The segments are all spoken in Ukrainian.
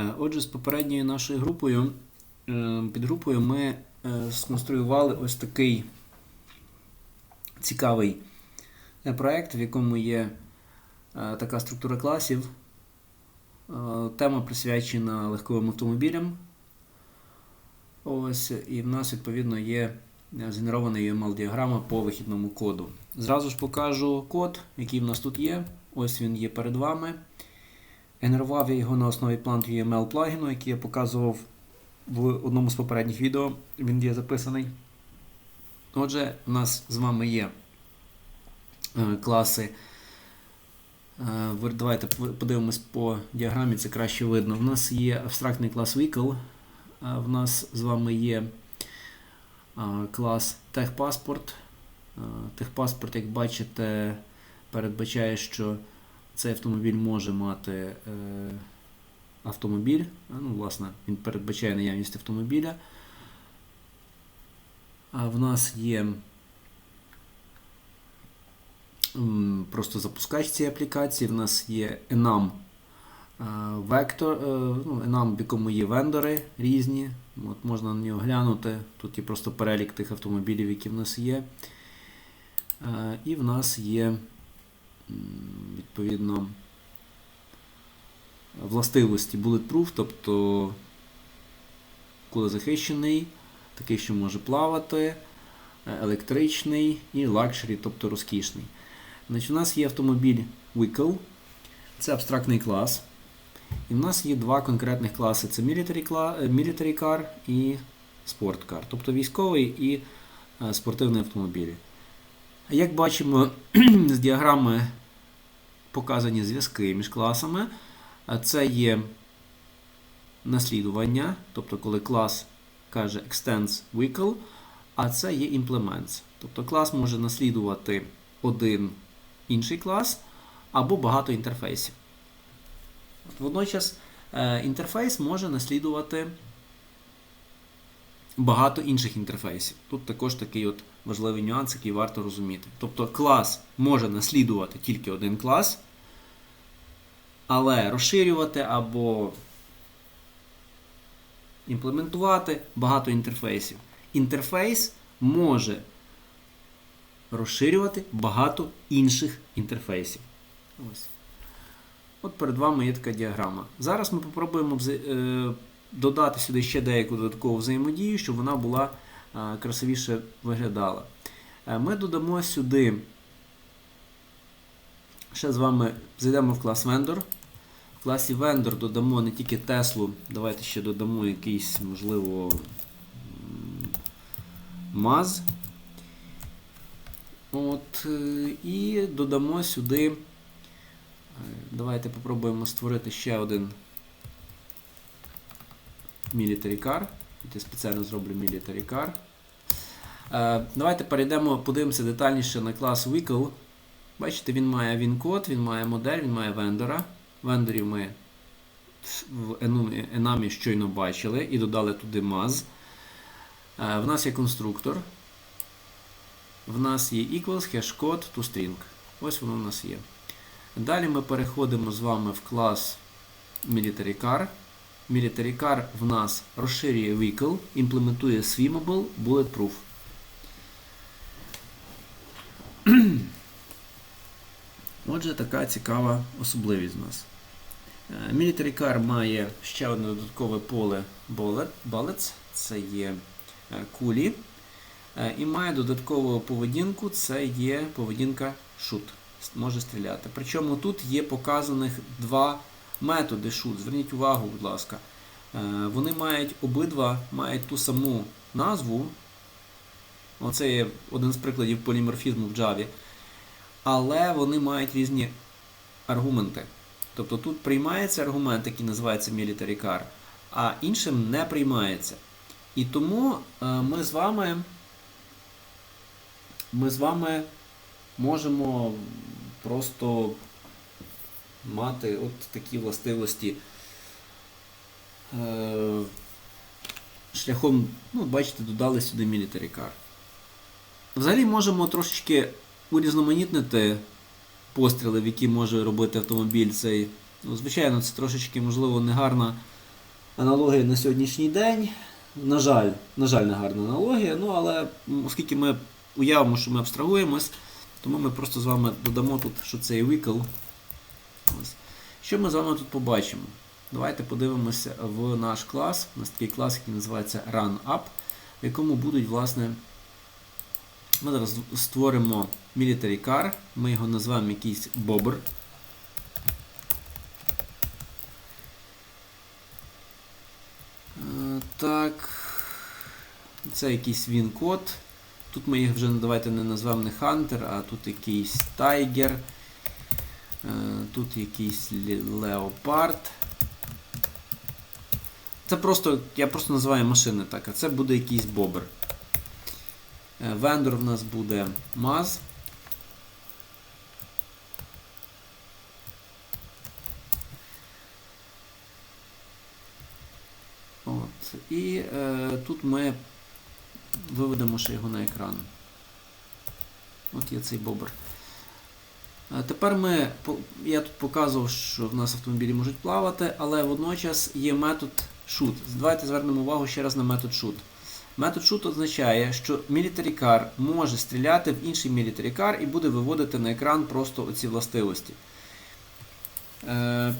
Е, Отже, з попередньою нашою групою, е, підгрупою ми е, сконструювали ось такий цікавий проект, в якому є така структура класів. Тема присвячена легковим автомобілям. Ось, і в нас, відповідно, є згенерована UML-діаграма по вихідному коду. Зразу ж покажу код, який в нас тут є. Ось він є перед вами. Генерував я його на основі Plant UML плагіну, який я показував в одному з попередніх відео. Він є записаний. Отже, у нас з вами є е, класи. Е, Давайте подивимось по діаграмі, це краще видно. В нас є абстрактний клас Vehicle. е, В нас з вами є е, клас техпаспорт. Е, Техпаспорт, як бачите, передбачає, що цей автомобіль може мати е, автомобіль. Ну, власне, він передбачає наявність автомобіля. А в нас є просто запускач цієї аплікації. В нас є Enam е, вектор, е, ну, Enam, в якому є вендори різні. От можна на нього глянути. Тут є просто перелік тих автомобілів, які в нас є. І в нас є відповідно властивості bulletproof, тобто кулезахищений, такий, що може плавати, е, електричний і лакшері, тобто розкішний. Значить, у нас є автомобіль Vehicle, це абстрактний клас. І в нас є два конкретних класи: це Military, е, Car і Sport Car, тобто військовий і е, спортивний автомобілі. Як бачимо, з діаграми показані зв'язки між класами. Це є наслідування, тобто коли клас каже extends vehicle, а це є implements. Тобто клас може наслідувати один інший клас або багато інтерфейсів. Водночас е, інтерфейс може наслідувати багато інших інтерфейсів. Тут також такий от важливий нюанс, який варто розуміти. Тобто клас може наслідувати тільки один клас, але розширювати або імплементувати багато інтерфейсів. Інтерфейс може розширювати багато інших інтерфейсів. Ось. От перед вами є така діаграма. Зараз ми спробуємо вза- е, додати сюди ще деяку додаткову взаємодію, щоб вона була е, красивіше виглядала. Е, Ми додамо сюди. Ще з вами зайдемо в клас Vendor. В класі Vendor додамо не тільки Теслу, давайте ще додамо якийсь, можливо, МАЗ. От, е, і додамо сюди. Давайте попробуємо створити ще один Military Car. Я спеціально зроблю Military Car. Е, Давайте перейдемо, подивимося детальніше на клас Vehicle. Бачите, він має він-код, він має модель, він має вендора. Вендорів ми в Enamі щойно бачили і додали туди MAZ. Е, В нас є конструктор. В нас є equals, hashcode, toString. Ось воно в нас є. Далі ми переходимо з вами в клас Military Car. Military Car в нас розширює vehicle, імплементує Swimmable Bulletproof. Отже, така цікава особливість в нас. Е, Military Car має ще одне додаткове поле bullet, bullets, це є е, кулі. Е, І має додаткову поведінку, це є поведінка shoot, може стріляти. Причому тут є показаних два методи shoot. Зверніть увагу, будь ласка. Е, Вони мають обидва мають ту саму назву. Оце є один з прикладів поліморфізму в Java. Але вони мають різні аргументи. Тобто тут приймається аргумент, який називається Military Car, а іншим не приймається. І тому е, ми з вами ми з вами можемо просто мати от такі властивості е, шляхом, ну, бачите, додали сюди Military Car. Взагалі можемо трошечки урізноманітнити постріли, в які може робити автомобіль цей. Ну, звичайно, це трошечки, можливо, негарна аналогія на сьогоднішній день. На жаль, на жаль, не гарна аналогія, ну але оскільки ми уявимо, що ми абстрагуємось, тому ми просто з вами додамо тут, що це є вікл. Ось. Що ми з вами тут побачимо? Давайте подивимося в наш клас. У нас такий клас, який називається RunUp, в якому будуть, власне, ми зараз створимо Military Car, ми його назвемо якийсь Bobber. Е, Так. Це якийсь він-код. Тут ми їх вже давайте не назвемо не Hunter, а тут якийсь Tiger. Е, Тут якийсь Leopard. Це просто, я просто називаю машини так, а це буде якийсь бобер. Е, Вендор в нас буде Maz. От. І е, тут ми виведемо ще його на екран. От є цей бобер. Е, Тепер ми, я тут показував, що в нас автомобілі можуть плавати, але водночас є метод shoot. Давайте звернемо увагу ще раз на метод shoot. Метод shoot означає, що military car може стріляти в інший military car і буде виводити на екран просто оці властивості. Е,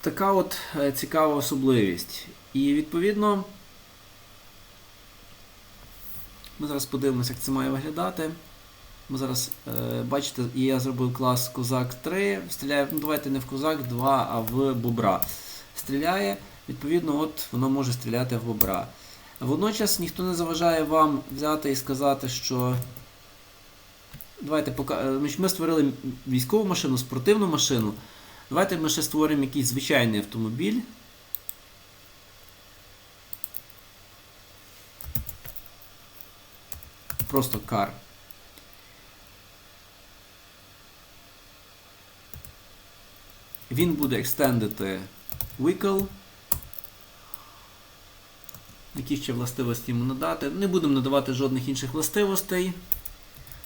така от е, цікава особливість. І відповідно. Ми зараз подивимося, як це має виглядати. Ми зараз е, бачите, я зробив клас Козак 3, стріляє, ну давайте не в Козак 2, а в Бобра. Стріляє, відповідно, от воно може стріляти в Бобра. Водночас ніхто не заважає вам взяти і сказати, що. Давайте пока... е, ми створили військову машину, спортивну машину. Давайте ми ще створимо якийсь звичайний автомобіль. Просто кар. Він буде екстендити Wickle. Які ще властивості йому надати. Не будемо надавати жодних інших властивостей.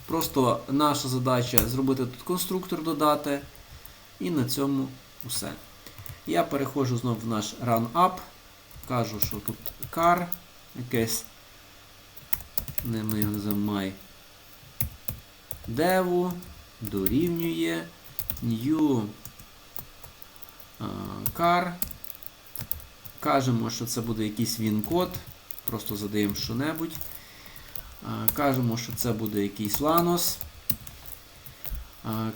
Просто наша задача зробити тут конструктор додати. І на цьому все. Я переходжу знову в наш run-up. Кажу, що тут car, якесь. Не ми його називаємо my dev дорівнює new car. Кажемо, що це буде якийсь він-код. Просто задаємо що-небудь. Кажемо, що це буде якийсь Lanos.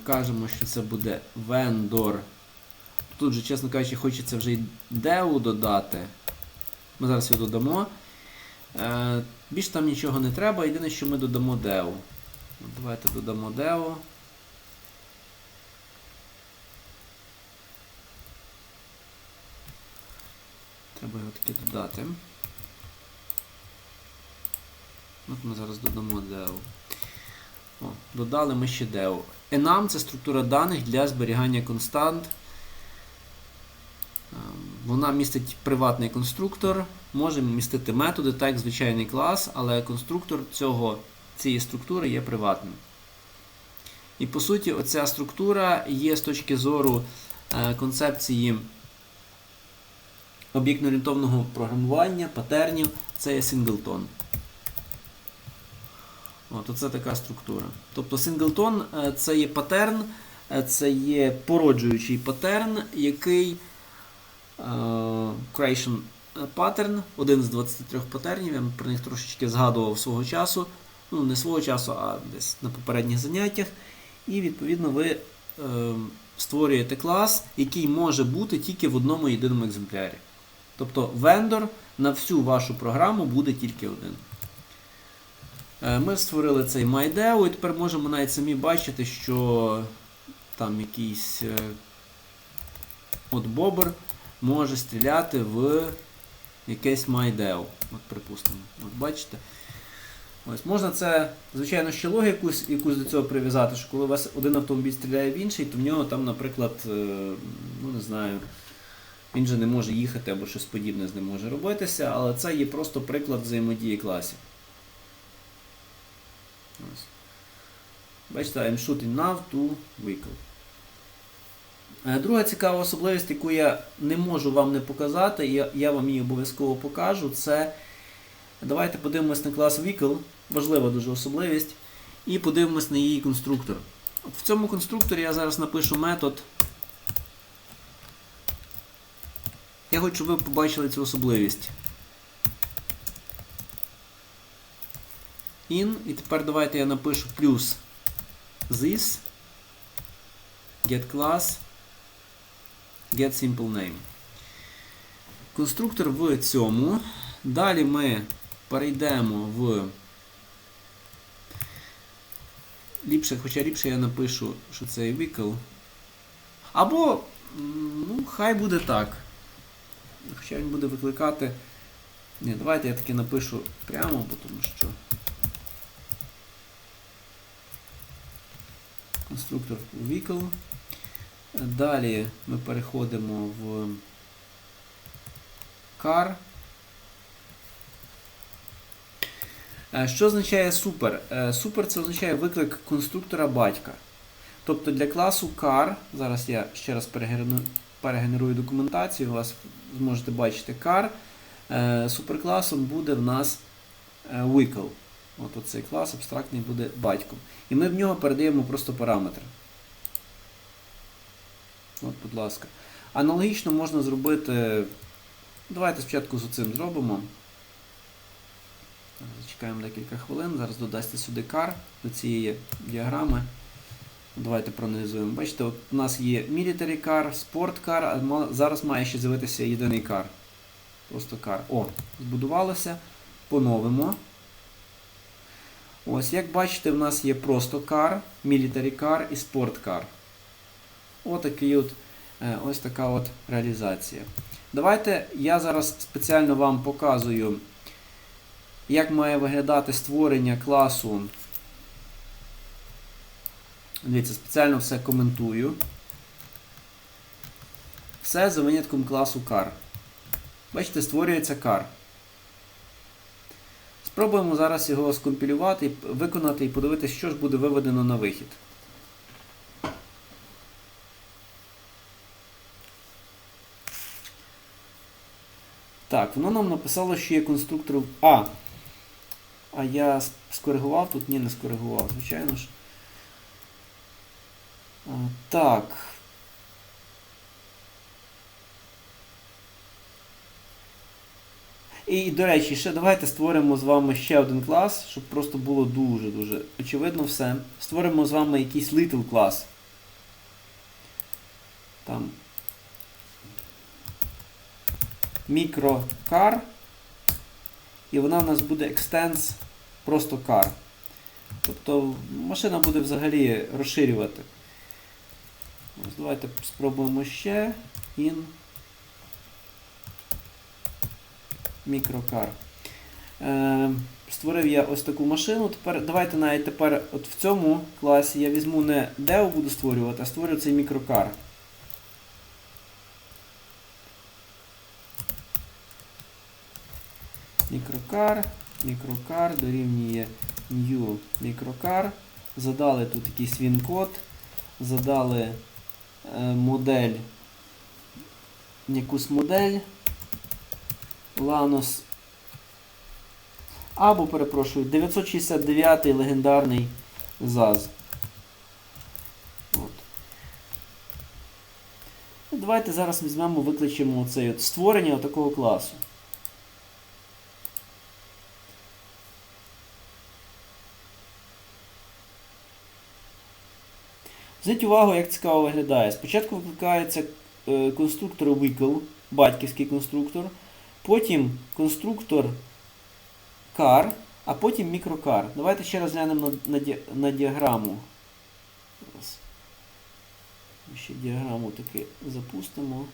Кажемо, що це буде vendor. Тут же, чесно кажучи, хочеться вже й dev додати. Ми зараз його додамо. Е, Більш там нічого не треба, єдине, що ми додамо dev. Давайте додамо dev. Треба його таки додати. От ми зараз додамо dev. О, додали ми ще dev. Enum це структура даних для зберігання констант. Ем, Вона містить приватний конструктор, може містити методи, так як звичайний клас, але конструктор цього, цієї структури є приватним. І по суті, оця структура є з точки зору е, концепції об'єктно-орієнтовного програмування, патернів, це є синглтон. От, оце така структура. Тобто синглтон е, це є патерн, е, це є породжуючий патерн, який е, creation pattern, один з 23 патернів, я про них трошечки згадував свого часу. Ну, не свого часу, а десь на попередніх заняттях. І відповідно ви е, створюєте клас, який може бути тільки в одному єдиному екземплярі. Тобто вендор на всю вашу програму буде тільки один. Е, Ми створили цей MyDeo і тепер можемо навіть самі бачити, що там якийсь е, от бобер може стріляти в якесь MyDeo. От, припустимо. От бачите? Ось Можна це, звичайно, ще логіку якусь, якусь до цього прив'язати, що коли у вас один автомобіль стріляє в інший, то в нього там, наприклад, е, ну не знаю, він же не може їхати або щось подібне з ним може робитися, але це є просто приклад взаємодії класів. Бачите, I'm shooting now to vehicle. Е, Друга цікава особливість, яку я не можу вам не показати, я, я вам її обов'язково покажу, це давайте подивимось на клас Vehicle, важлива дуже особливість, і подивимось на її конструктор. В цьому конструкторі я зараз напишу метод. Я хочу, щоб ви побачили цю особливість. In, і тепер давайте я напишу плюс this, get class, get simple name. Конструктор в цьому. Далі ми перейдемо в. Ліпше, хоча ліпше я напишу, що це vehicle. Або, ну, хай буде так. Хоча він буде викликати. Ні, давайте я таки напишу прямо, бо тому що. Конструктор vehicle. Далі ми переходимо в car. Е, Що означає супер? Е, Супер це означає виклик конструктора батька. Тобто для класу car, зараз я ще раз перегену- перегенерую документацію, у вас зможете бачити car. Е, Суперкласом буде в нас е, vehicle. От оцей клас абстрактний буде батьком. І ми в нього передаємо просто параметри. От, будь ласка. Аналогічно можна зробити. Давайте спочатку з цим зробимо. Зачекаємо декілька хвилин. Зараз додасться сюди car до цієї діаграми. Давайте проаналізуємо. Бачите, от у нас є military car, sport car, а зараз має ще з'явитися єдиний car. Просто car. О, збудувалося. Поновимо. Ось, як бачите, в нас є просто car, military car і sport car. Отакий от, е, ось така от реалізація. Давайте я зараз спеціально вам показую, як має виглядати створення класу. Дивіться, спеціально все коментую. Все за винятком класу car. Бачите, створюється car. Спробуємо зараз його скомпілювати, виконати і подивитися, що ж буде виведено на вихід. Так, воно нам написало, що є конструктор. А. А я скоригував тут? Ні, не скоригував, звичайно ж. Так. І, до речі, ще давайте створимо з вами ще один клас, щоб просто було дуже-дуже очевидно все. Створимо з вами якийсь little клас. Там microcar. І вона у нас буде extends просто car. Тобто машина буде взагалі розширювати. Ось Давайте спробуємо ще. In мікрокар. Е, створив я ось таку машину. Тепер давайте навіть тепер от в цьому класі я візьму не Deo буду створювати, а створю цей мікрокар. Мікрокар, мікрокар дорівнює new мікрокар. Задали тут якийсь він-код, задали модель, якусь модель. Ланос. Або, перепрошую, 969 легендарний ЗАЗ. От. Давайте зараз візьмемо, викличемо оцей от створення такого класу. Зверніть увагу, як цікаво виглядає. Спочатку викликається е, конструктор Vehicle, батьківський конструктор. Потім конструктор car, а потім мікрокар. Давайте ще раз глянемо на, на, на діаграму. Ще діаграму таки запустимо.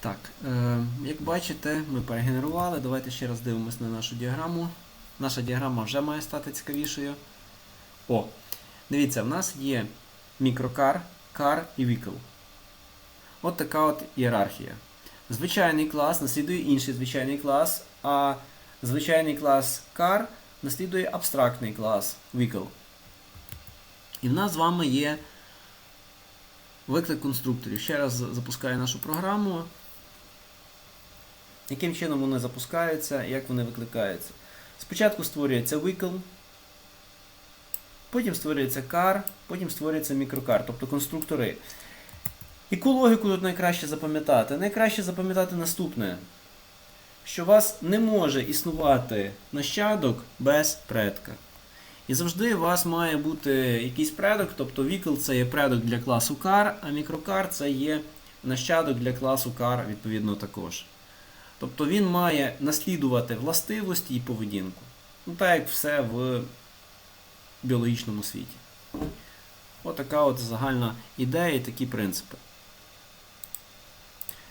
Так, е, як бачите, ми перегенерували. Давайте ще раз дивимось на нашу діаграму. Наша діаграма вже має стати цікавішою. О, дивіться, в нас є мікрокар, кар і вікл. От така от ієрархія. Звичайний клас наслідує інший звичайний клас, а звичайний клас car наслідує абстрактний клас vehicle. І в нас з вами є виклик конструкторів. Ще раз запускаю нашу програму. Яким чином вони запускаються, як вони викликаються? Спочатку створюється vehicle, потім створюється car, потім створюється мікрокар, тобто конструктори. Яку логіку тут найкраще запам'ятати? Найкраще запам'ятати наступне, що у вас не може існувати нащадок без предка. І завжди у вас має бути якийсь предок, тобто вікл це є предок для класу car, а мікрокар це є нащадок для класу car, відповідно також. Тобто він має наслідувати властивості і поведінку. Ну так як все в біологічному світі. Отака от загальна ідея і такі принципи.